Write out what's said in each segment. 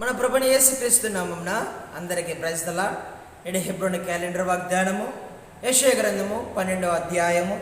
మన ప్రభుని యేసు క్రీస్తునామంన అందరికీ ప్రజల నేడు హెబ్రోని క్యాలెండర్ వాగ్దానము యశయ గ్రంథము పన్నెండవ అధ్యాయము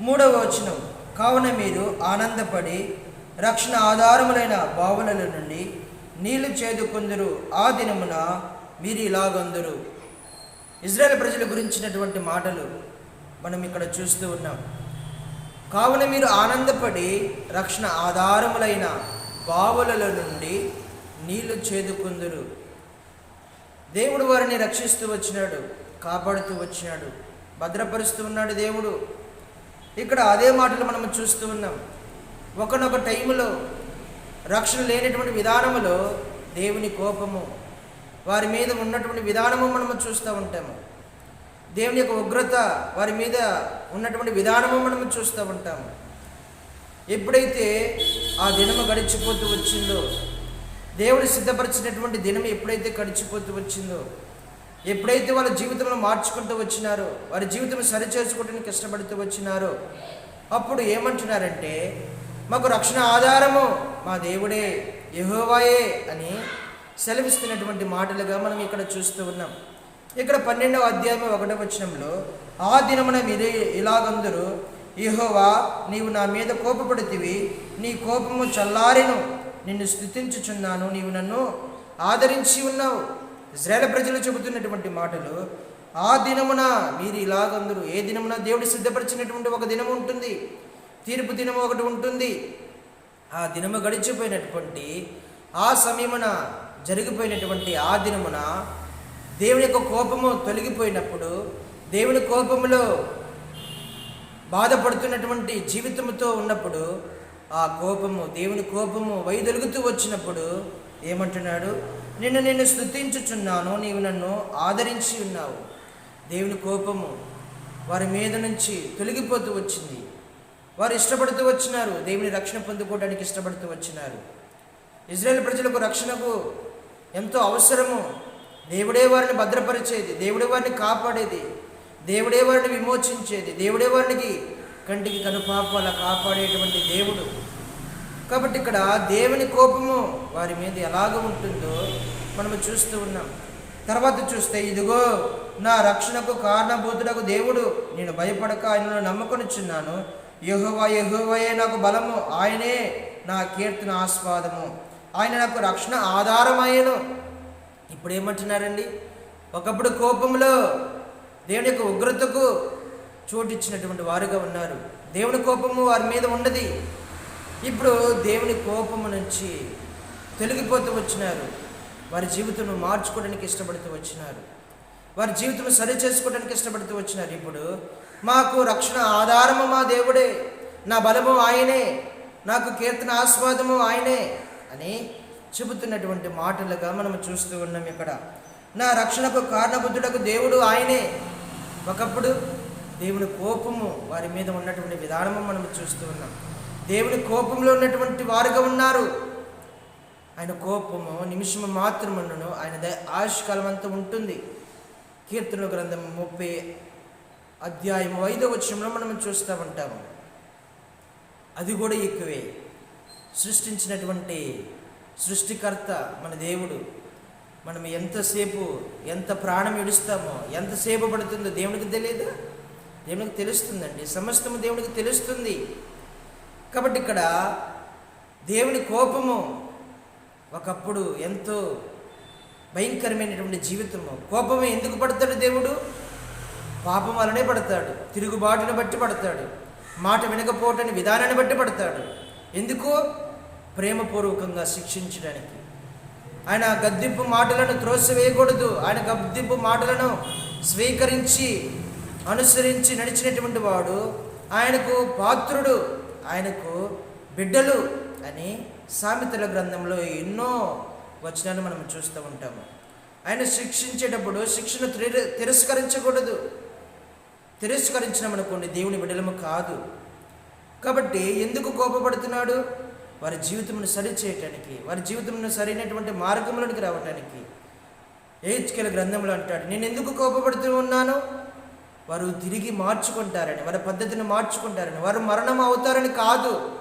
మూడవ వచనం. కావున మీరు ఆనందపడి రక్షణ ఆధారములైన బావుల నుండి నీళ్ళు చేదుకుందరు. ఆ దినమున మీరు ఇలాగందరు. ఇజ్రాయెల్ ప్రజల గురించినటువంటి మాటలు మనం ఇక్కడ చూస్తూ ఉన్నాం. కావున మీరు ఆనందపడి రక్షణ ఆధారములైన బావులల నుండి నీళ్ళు చేదుకుందురు. దేవుడు వారిని రక్షిస్తూ వచ్చినాడు కాపాడుతూ వచ్చినాడు భద్రపరుస్తూ ఉన్నాడు దేవుడు. ఇక్కడ అదే మాటలు మనం చూస్తూ ఉన్నాం. ఒకనొక టైములో రక్షణ లేనటువంటి విధానములో దేవుని కోపము వారి మీద ఉన్నటువంటి విధానము మనము చూస్తూ ఉంటాము. దేవుని యొక్క ఉగ్రత వారి మీద ఉన్నటువంటి విధానము మనము చూస్తూ ఉంటాము. ఎప్పుడైతే ఆ దినము గడిచిపోతూ వచ్చిందో దేవుడు సిద్ధపరిచినటువంటి దినం ఎప్పుడైతే గడిచిపోతూ వచ్చిందో ఎప్పుడైతే వాళ్ళ జీవితంలో మార్చుకుంటూ వచ్చినారో వారి జీవితం సరిచేసుకోవడానికి ఇష్టపడుతూ వచ్చినారో అప్పుడు ఏమంటున్నారంటే మాకు రక్షణ ఆధారము మా దేవుడే యహోవాయే అని సెలవిస్తున్నటువంటి మాటలుగా మనం ఇక్కడ చూస్తూ ఉన్నాం. ఇక్కడ పన్నెండవ అధ్యాయం ఒకటవ వచనంలో ఆ దినమున మీరే ఇలాగందరూ యహోవా నీవు నా మీద కోపపడితివి నీ కోపము చల్లారిను నిన్ను స్థుతించుచున్నాను నీవు నన్ను ఆదరించి ఉన్నావు. ఇజ్రాయేల్ ప్రజలు చెబుతున్నటువంటి మాటలు ఆ దినమున మీరు ఇలాగందరూ ఏ దినమున దేవుడు సిద్ధపరిచినటువంటి ఒక దినం ఉంటుంది? తీర్పు దినం ఒకటి ఉంటుంది. ఆ దినము గడిచిపోయినటువంటి ఆ సమయమున జరిగిపోయినటువంటి ఆ దినమున దేవుని యొక్క కోపము తొలగిపోయినప్పుడు దేవుని కోపములో బాధపడుతున్నటువంటి జీవితంతో ఉన్నప్పుడు ఆ కోపము దేవుని కోపము వైదొలుగుతూ వచ్చినప్పుడు ఏమంటున్నాడు? నిన్ను నేను స్థుతించుచున్నాను నీవు నన్ను ఆదరించి ఉన్నావు. దేవుని కోపము వారి మీద నుంచి తొలగిపోతూ వచ్చింది. వారు ఇష్టపడుతూ వచ్చినారు దేవుని రక్షణ పొందుకోవడానికి ఇష్టపడుతూ వచ్చినారు. ఇజ్రాయెల్ ప్రజలకు రక్షణకు ఎంతో అవసరము. దేవుడే వారిని భద్రపరిచేది దేవుడే వారిని కాపాడేది దేవుడే వారిని విమోచించేది దేవుడే వారికి కంటికి కనుపాపు అలా కాపాడేటువంటి దేవుడు. కాబట్టి ఇక్కడ దేవుని కోపము వారి మీద ఎలాగ ఉంటుందో మనము చూస్తూ ఉన్నాం. తర్వాత చూస్తే ఇదిగో నా రక్షణకు కారణభూతుడకు దేవుడు నేను భయపడక ఆయనను నమ్ముకొనిచున్నాను. యెహోవా యెహోవాయే నాకు బలము ఆయనే నా కీర్తన ఆస్వాదము. ఆయన నాకు రక్షణ ఆధారమయ్యను. ఇప్పుడు ఏమంటున్నారండి ఒకప్పుడు కోపంలో దేవుని యొక్క ఉగ్రతకు చోటిచ్చినటువంటి వారుగా ఉన్నారు. దేవుని కోపము వారి మీద ఉండదు. ఇప్పుడు దేవుని కోపము నుంచి తొలగిపోతూ వచ్చినారు. వారి జీవితం మార్చుకోవడానికి ఇష్టపడుతూ వచ్చినారు. వారి జీవితం సరి చేసుకోవడానికి ఇష్టపడుతూ వచ్చినారు. ఇప్పుడు మాకు రక్షణ ఆధారము మా దేవుడే. నా బలము ఆయనే. నాకు కీర్తన ఆస్వాదము ఆయనే అని చెబుతున్నటువంటి మాటలుగా మనం చూస్తూ ఉన్నాం ఇక్కడ. నా రక్షణకు కారణబుద్ధుడకు దేవుడు ఆయనే. ఒకప్పుడు దేవుని కోపము వారి మీద ఉన్నటువంటి విధానము మనం చూస్తూ ఉన్నాం. దేవుని కోపంలో ఉన్నటువంటి వారుగా ఉన్నారు. ఆయన కోపము నిమిషము మాత్రమును ఆయన ఆయుష్కాలం అంతా ఉంటుంది. కీర్తన గ్రంథం ముప్పై అధ్యాయం ఐదో వచ్చంలో మనం చూస్తూ ఉంటాము. అది కూడా ఎక్కువే. సృష్టించినటువంటి సృష్టికర్త మన దేవుడు. మనం ఎంతసేపు ఎంత ప్రాణం ఇడుస్తామో ఎంతసేపు పడుతుందో దేవునికి తెలియదు? దేవునికి తెలుస్తుందండి. సమస్తము దేవునికి తెలుస్తుంది. కాబట్టి ఇక్కడ దేవుని కోపము ఒకప్పుడు ఎంతో భయంకరమైనటువంటి జీవితము. కోపము ఎందుకు పడతాడు దేవుడు? పాపం వలనే పడతాడు. తిరుగుబాటును బట్టి పడతాడు. మాట వినకపోవటని విధానాన్ని బట్టి పడతాడు. ఎందుకు? ప్రేమపూర్వకంగా శిక్షించడానికి. ఆయన గద్దింపు మాటలను త్రోసివేయకూడదు. ఆయన గద్దింపు మాటలను స్వీకరించి అనుసరించి నడిచినటువంటి వాడు ఆయనకు పాత్రుడు ఆయనకు బిడ్డలు అని సామెతల గ్రంథంలో ఎన్నో వచనాలు మనం చూస్తూ ఉంటాము. ఆయన శిక్షించేటప్పుడు శిక్షను తిర తిరస్కరించకూడదు. తిరస్కరించినమనుకోండి దేవుని బిడ్డలము కాదు. కాబట్టి ఎందుకు కోపపడుతున్నాడు? వారి జీవితమును సరిచేయటానికి వారి జీవితమును సరైనటువంటి మార్గంలోనికి రావటానికి. ఏజ్కెల గ్రంథంలో అంటాడు నేను ఎందుకు కోపపడుతూ ఉన్నాను? వారు తిరిగి మార్చుకుంటారని వారి పద్ధతిని మార్చుకుంటారని. వారు మరణం అవుతారని కాదు.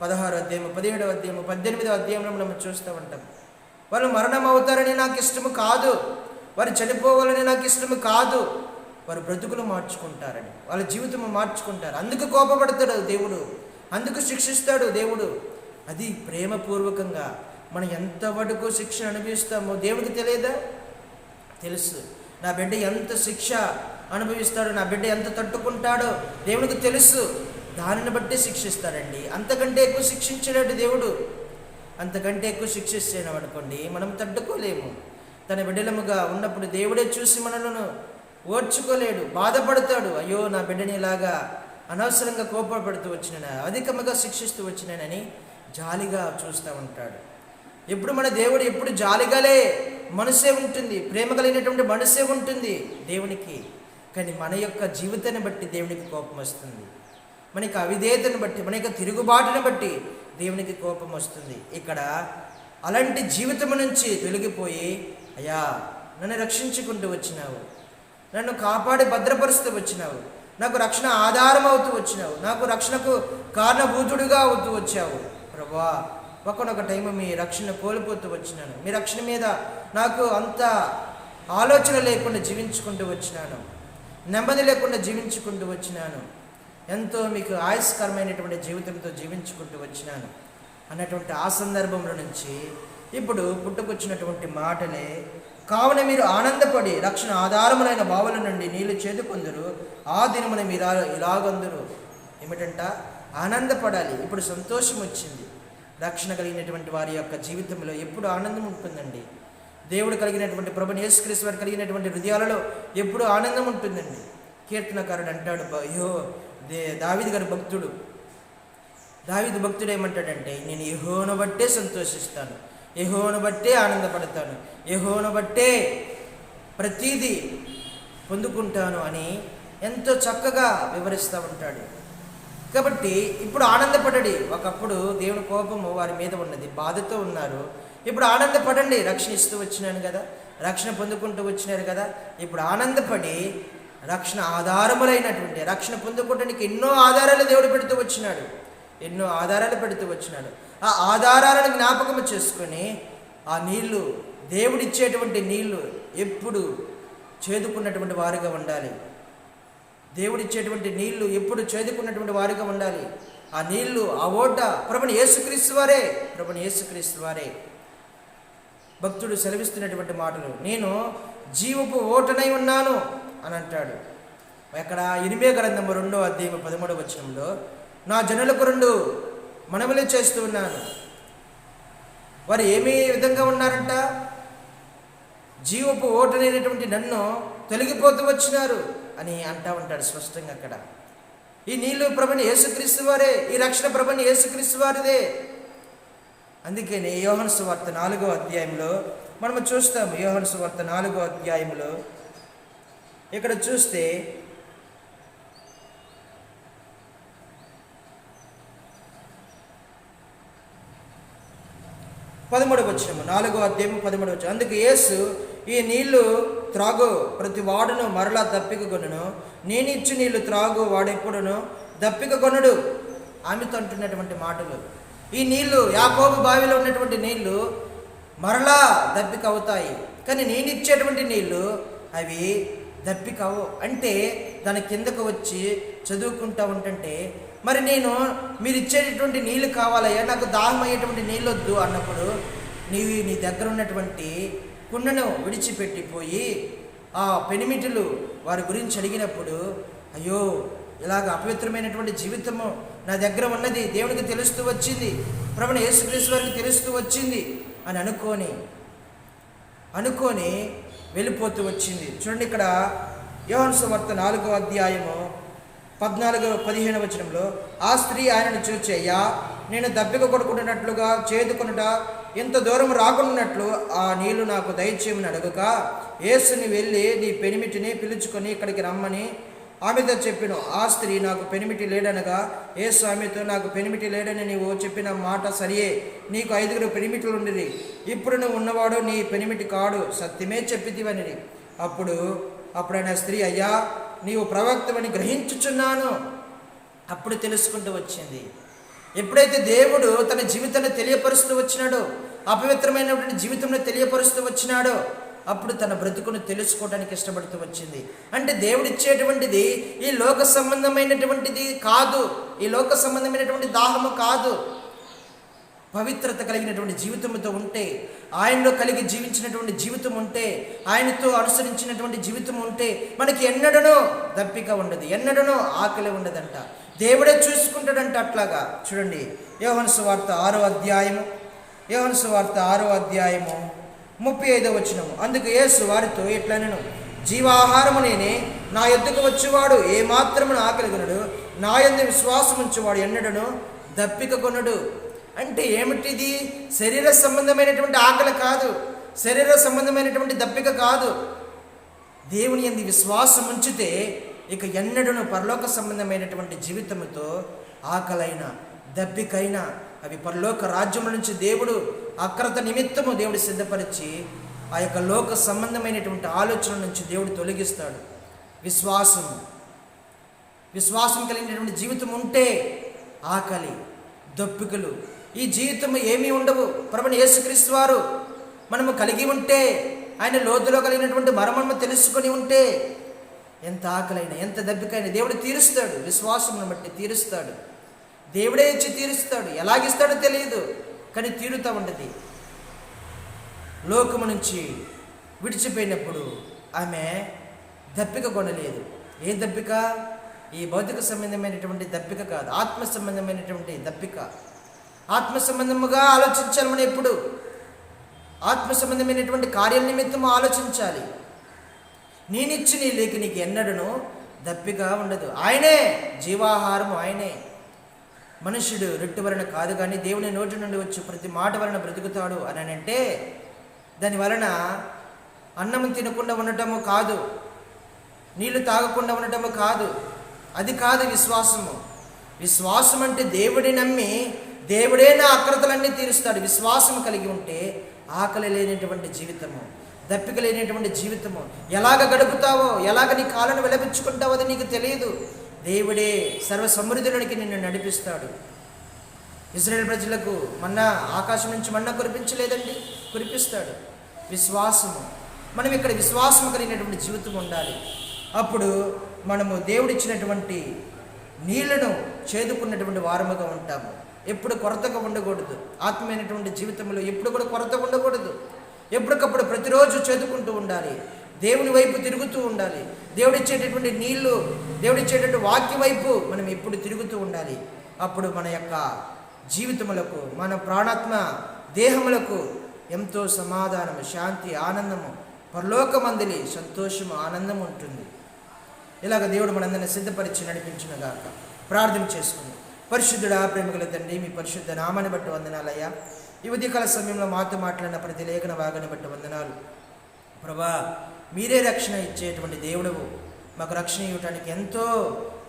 పదహారు అధ్యాయం పదిహేడవ అధ్యాయం పద్దెనిమిదవ అధ్యాయంలో మనం చూస్తూ ఉంటాం. వాళ్ళు మరణం అవుతారని నాకు ఇష్టము కాదు. వారు చనిపోవాలని నాకు ఇష్టము కాదు. వారు బ్రతుకులు మార్చుకుంటారని వాళ్ళ జీవితం మార్చుకుంటారు. అందుకు కోపపడతాడు దేవుడు. అందుకు శిక్షిస్తాడు దేవుడు. అది ప్రేమపూర్వకంగా మనం ఎంతవరకు శిక్షణ అనుభవిస్తామో దేవుడికి తెలియదా? తెలుసు. నా బిడ్డ ఎంత శిక్ష అనుభవిస్తాడో నా బిడ్డ ఎంత తట్టుకుంటాడో దేవునికి తెలుసు. దానిని బట్టి శిక్షిస్తాడండి. అంతకంటే ఎక్కువ శిక్షించాడు దేవుడు. అంతకంటే ఎక్కువ శిక్షిస్తాను అనుకోండి మనం తట్టుకోలేము. తన బిడ్డలముగా ఉన్నప్పుడు దేవుడే చూసి మనలను ఓర్చుకోలేడు బాధపడతాడు. అయ్యో నా బిడ్డని ఇలాగా అనవసరంగా కోపపడుతూ వచ్చిన అధికముగా శిక్షిస్తూ వచ్చినానని జాలిగా చూస్తూ ఉంటాడు. ఎప్పుడు మన దేవుడు ఎప్పుడు జాలిగాలే మనసే ఉంటుంది ప్రేమ కలిగినటువంటి మనసే ఉంటుంది దేవునికి. కానీ మన యొక్క జీవితాన్ని బట్టి దేవునికి కోపం వస్తుంది. మన యొక్క అవిధేయతను బట్టి మన యొక్క తిరుగుబాటును బట్టి దేవునికి కోపం వస్తుంది. ఇక్కడ అలాంటి జీవితం నుంచి తొలగిపోయి అయ్యా నన్ను రక్షించుకుంటూ వచ్చినావు. నన్ను కాపాడి భద్రపరుస్తూ వచ్చినావు. నాకు రక్షణ ఆధారం అవుతూ వచ్చినావు. నాకు రక్షణకు కారణభూతుడుగా అవుతూ వచ్చావు. ప్రభా ఒకనొక టైం మీ రక్షణ కోల్పోతూ వచ్చినాను. మీ రక్షణ మీద నాకు అంత ఆలోచన లేకుండా జీవించుకుంటూ వచ్చినాను. నెమ్మది లేకుండా జీవించుకుంటూ వచ్చినాను. ఎంతో మీకు ఆయుష్కరమైనటువంటి జీవితంతో జీవించుకుంటూ వచ్చినాను. అన్నటువంటి ఆ సందర్భంలో నుంచి ఇప్పుడు పుట్టుకొచ్చినటువంటి మాటలే కావున మీరు ఆనందపడి రక్షణ ఆధారములైన బావుల నుండి నీళ్ళు చేదుకొందరు. ఆ దినమున మీరు ఇలాగొందరు. ఏమిటంట? ఆనందపడాలి. ఇప్పుడు సంతోషం వచ్చింది రక్షణ కలిగినటువంటి వారి యొక్క జీవితంలో ఎప్పుడు ఆనందం ఉంటుందండి. దేవుడు కలిగినటువంటి ప్రభుని యేసుక్రీస్తు వారు కలిగినటువంటి హృదయాలలో ఎప్పుడు ఆనందం ఉంటుందండి. కీర్తనకారుడు అంటాడు అయ్యో దే దావిది గారి భక్తుడు. దావిది భక్తుడు ఏమంటాడంటే నేను యహోను బట్టే సంతోషిస్తాను. యహోను బట్టే ఆనందపడతాను. యహోను బట్టే ప్రతీది పొందుకుంటాను అని ఎంతో చక్కగా వివరిస్తూ ఉంటాడు. కాబట్టి ఇప్పుడు ఆనందపడండి. ఒకప్పుడు దేవుని కోపము వారి మీద ఉన్నది బాధతో ఉన్నారు. ఇప్పుడు ఆనందపడండి రక్షణ ఇస్తూ వచ్చినాను కదా రక్షణ పొందుకుంటూ వచ్చినారు కదా. ఇప్పుడు ఆనందపడి రక్షణ ఆధారములైనటువంటి రక్షణ పొందుకోవడానికి ఎన్నో ఆధారాలు దేవుడు పెడుతూ వచ్చినాడు. ఎన్నో ఆధారాలు పెడుతూ వచ్చినాడు. ఆ ఆధారాలను జ్ఞాపకం చేసుకొని ఆ నీళ్ళు దేవుడిచ్చేటువంటి నీళ్ళు ఎప్పుడు చేదుకున్నటువంటి వారుగా ఉండాలి. దేవుడిచ్చేటువంటి నీళ్ళు ఎప్పుడు చేదుకున్నటువంటి వారిగా ఉండాలి. ఆ నీళ్ళు ఆ ఓట ప్రభుని యేసుక్రీస్తు వారే ప్రభుని యేసుక్రీస్తు వారే. భక్తుడు సెలవిస్తున్నటువంటి మాటలు నేను జీవపు ఓటనై ఉన్నాను అని అంటాడు. ఎక్కడ? ఇనిమే గ్రంథం రెండో అధ్యాయం పదమూడవ వచనంలో నా జనులకు రెండు మనములే చేస్తూ ఉన్నాను. వారు ఏమీ విధంగా ఉన్నారంట? జీవపు ఓటనైనటువంటి నన్ను తొలగిపోతూ వచ్చినారు. అని అంటా ఉంటాడు స్పష్టంగా అక్కడ. ఈ నీళ్ళు ప్రభుని యేసుక్రీస్తు వారే ఈ రక్షణ ప్రభుని యేసుక్రీస్తు వారిదే. అందుకని యోహన్ సువార్త నాలుగో అధ్యాయంలో మనము చూస్తాము యోహన్ సువార్త నాలుగో అధ్యాయంలో. ఇక్కడ చూస్తే పదమూడు వచ్చినము నాలుగో అధ్యాయము పదమూడు వచ్చాము అందుకు యేసు ఈ నీళ్ళు త్రాగు ప్రతి వాడును మరలా దప్పిక కొనును నేను ఇచ్చి త్రాగు వాడెప్పుడును దప్పిక కొనుడు ఆమెతో అంటున్నటువంటి మాటలు. ఈ నీళ్ళు యాకోబు బావిలో ఉన్నటువంటి నీళ్ళు మరలా దప్పిక అవుతాయి కానీ నేను ఇచ్చేటువంటి నీళ్ళు అవి దప్పికవు. అంటే దాని కిందకు వచ్చి చదువుకుంటా ఉంటుంటే మరి నేను మీరు ఇచ్చేటటువంటి నీళ్ళు కావాలయ్యా నాకు దాహం అయ్యేటువంటి నీళ్ళు వద్దు అన్నప్పుడు నీవి నీ దగ్గర ఉన్నటువంటి కుండను విడిచిపెట్టిపోయి ఆ పెనిమిటులు వారి గురించి అడిగినప్పుడు అయ్యో ఇలాగ అపవిత్రమైనటువంటి జీవితము నా దగ్గర ఉన్నది దేవునికి తెలుస్తూ వచ్చింది ప్రభుని యేసుక్రీస్తు వారికి తెలుస్తూ వచ్చింది అని అనుకొని అనుకొని వెళ్ళిపోతూ వచ్చింది. చూడండి ఇక్కడ యోహన్ సువార్త నాలుగో అధ్యాయము పద్నాలుగో పదిహేను వచనంలో ఆ స్త్రీ ఆయనను చూచి అయ్యా నేను దప్పిక కొడుకుంటున్నట్లుగా చేదుకునుట ఇంత దూరం రాకున్నట్లు ఆ నీళ్ళు నాకు దయచేయమని అడుగుక యేసుని వెళ్ళి నీ పెనిమిటిని పిలుచుకొని ఇక్కడికి రమ్మని ఆమెతో చెప్పిన. ఆ స్త్రీ నాకు పెనిమిటి లేడనగా ఏ స్వామితో నాకు పెనిమిటి లేడని నీవు చెప్పిన మాట సరియే. నీకు ఐదుగురు పెనిమిటిలు ఉండిరి ఇప్పుడు నువ్వు ఉన్నవాడు నీ పెనిమిటి కాడు. సత్యమే చెప్పిదివనిది అప్పుడు అప్పుడైన స్త్రీ అయ్యా నీవు ప్రవక్తమని గ్రహించుచున్నాను. అప్పుడు తెలుసుకుంటూ వచ్చింది. ఎప్పుడైతే దేవుడు తన జీవితాన్ని తెలియపరుస్తూ వచ్చినాడో అపవిత్రమైనటువంటి జీవితంలో తెలియపరుస్తూ వచ్చినాడో అప్పుడు తన బ్రతుకును తెలుసుకోవడానికి ఇష్టపడుతూ వచ్చింది. అంటే దేవుడిచ్చేటువంటిది ఈ లోక సంబంధమైనటువంటిది కాదు. ఈ లోక సంబంధమైనటువంటి దాహము కాదు. పవిత్రత కలిగినటువంటి జీవితంతో ఉంటే ఆయనలో కలిగి జీవించినటువంటి జీవితం ఉంటే ఆయనతో అనుసరించినటువంటి జీవితం ఉంటే మనకి ఎన్నడనో దప్పిక ఉండదు ఎన్నడనో ఆకలి ఉండదంట. దేవుడే చూసుకుంటాడంట అట్లాగా. చూడండి యోహన్సు వార్త ఆరో అధ్యాయము. యోహన్సు వార్త ఆరో అధ్యాయము ముప్పై ఐదో వచ్చినము అందుకు యేసు వారితో ఇట్లనను జీవాహారము నేనే నా ఎద్దుకు వచ్చేవాడు ఏ మాత్రమును ఆకలి కొనడు నా ఎందు విశ్వాసం ఉంచేవాడు ఎన్నడను దప్పిక కొనడు అంటే ఏమిటిది? శరీర సంబంధమైనటువంటి ఆకలి కాదు శరీర సంబంధమైనటువంటి దప్పిక కాదు. దేవుని ఎందు విశ్వాసం ఉంచితే ఇక ఎన్నడూను పరలోక సంబంధమైనటువంటి జీవితముతో ఆకలైన దప్పికైన అవి పరలోక రాజ్యముల నుంచి దేవుడు అక్రత నిమిత్తము దేవుడు సిద్ధపరిచి ఆ యొక్క లోక సంబంధమైనటువంటి ఆలోచన నుంచి దేవుడు తొలగిస్తాడు. విశ్వాసం. విశ్వాసం కలిగినటువంటి జీవితం ఉంటే ఆకలి దప్పికలు ఈ జీవితం ఏమీ ఉండవు. ప్రభుని యేసుక్రీస్తు వారు మనము కలిగి ఉంటే ఆయన లోతులో కలిగినటువంటి మరమను తెలుసుకొని ఉంటే ఎంత ఆకలైనా ఎంత దెబ్బకైనా దేవుడు తీరుస్తాడు. విశ్వాసమును బట్టి తీరుస్తాడు. దేవుడే ఇచ్చి తీరుస్తాడు. ఎలాగిస్తాడో తెలియదు కానీ తీరుతూ ఉండది లోకము నుంచి విడిచిపోయినప్పుడు ఆమె దప్పిక కొనలేదు. ఏ దప్పిక? ఈ భౌతిక సంబంధమైనటువంటి దప్పిక కాదు ఆత్మ సంబంధమైనటువంటి దప్పిక. ఆత్మ సంబంధముగా ఆలోచించాలి మనం ఎప్పుడు? ఆత్మ సంబంధమైనటువంటి కార్యం నిమిత్తము ఆలోచించాలి. నేనిచ్చి నీ లేక నీకు ఎన్నడను దప్పిగా ఉండదు. ఆయనే జీవాహారము ఆయనే. మనుష్యుడు రొట్టె వలన కాదు కానీ దేవుని నోటి నుండి వచ్చి ప్రతి మాట వలన బ్రతుకుతాడు అని అంటే దాని వలన అన్నం తినకుండా ఉండటము కాదు. నీళ్ళు తాగకుండా ఉండటము కాదు. అది కాదు విశ్వాసము. విశ్వాసం అంటే దేవుడి నమ్మి దేవుడే నా అక్రతలన్నీ తీరుస్తాడు. విశ్వాసం కలిగి ఉంటే ఆకలి లేనటువంటి జీవితము. దప్పిక లేనటువంటి జీవితము. ఎలాగ గడుపుతావో ఎలాగ నీ కాలను విలపించుకుంటావో అది నీకు తెలియదు దేవుడే సర్వ సమృద్ధులకి నిన్ను నడిపిస్తాడు. ఇజ్రాయేల్ ప్రజలకు మన్నా ఆకాశం నుంచి మన్నా కురిపించలేదండి. కురిపిస్తాడు. విశ్వాసము. మనం ఇక్కడ విశ్వాసం కలిగినటువంటి జీవితం ఉండాలి. అప్పుడు మనము దేవుడిచ్చినటువంటి నీళ్ళను చేదుకున్నటువంటి వారముగా ఉంటాము. ఎప్పుడు కొరతగా ఉండకూడదు. ఆత్మీయమైనటువంటి జీవితంలో ఎప్పుడు కూడా కొరత ఉండకూడదు. ఎప్పటికప్పుడు ప్రతిరోజు చదువుకుంటూ ఉండాలి. దేవుని వైపు తిరుగుతూ ఉండాలి. దేవుడిచ్చేటటువంటి నీళ్ళు దేవుడిచ్చేటటువంటి వాక్య వైపు మనం ఎప్పుడు తిరుగుతూ ఉండాలి. అప్పుడు మన యొక్క జీవితములకు మన ప్రాణాత్మ దేహములకు ఎంతో సమాధానము శాంతి ఆనందము పరలోకమందిలి సంతోషము ఆనందం ఉంటుంది. ఇలాగ దేవుడు మనందరిని సిద్ధపరిచి నడిపించునుగాక ప్రార్థన చేసుకుంది. పరిశుద్ధుడా ప్రేమగల తండ్రి మీ పరిశుద్ధ నామాన్ని బట్టి వందనాలయ్యా. ఈ ఉదయకాల సమయంలో మాతో మాట్లాడిన ప్రతి లేఖన భాగాన్ని బట్టి వందనాలు. ప్రభా మీరే రక్షణ ఇచ్చేటువంటి దేవుడవు. మాకు రక్షణ ఇవ్వటానికి ఎంతో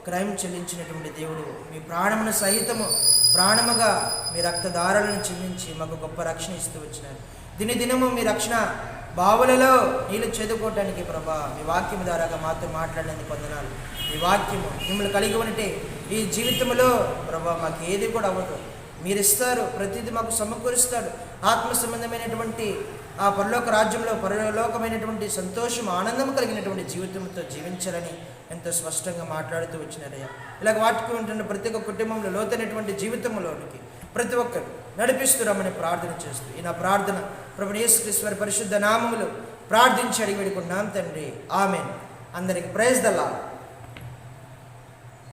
క్రైమ్ చెల్లించినటువంటి దేవుడు మీ ప్రాణమును సహితము ప్రాణముగా మీ రక్తదారాలను చెల్లించి మాకు గొప్ప రక్షణ ఇస్తూ వచ్చినారు. దినదినము మీ రక్షణ బావులలో నీళ్ళు చదువుకోవటానికి ప్రభా మీ వాక్యం ద్వారాగా మాతో మాట్లాడినందుకు వందనాలు. మీ వాక్యము మిమ్మల్ని కలిగి ఉంటే ఈ జీవితంలో ప్రభా మాకు ఏది కూడా అవ్వదు. మీరు ఇస్తారు ప్రతిదీ మాకు సమకూరుస్తాడు ఆత్మ సంబంధమైనటువంటి ఆ పరలోక రాజ్యంలో పరలోకమైనటువంటి సంతోషం ఆనందం కలిగినటువంటి జీవితంతో జీవించాలని ఎంతో స్పష్టంగా మాట్లాడుతూ వచ్చినారయ్యా. ఇలాగ వాటికి ఉంటున్న ప్రతి ఒక్క కుటుంబంలో లోతైనటువంటి జీవితంలోనికి ప్రతి ఒక్కరు నడిపిస్తురామని ప్రార్థన చేస్తూ ఈ నా ప్రార్థన ప్రభు యేసుక్రీశ్వరి పరిశుద్ధ నామములు ప్రార్థించి అడిగి వేడుకున్నాం తండ్రి. ఆమెన్. అందరికి ప్రైజ్ దల్లా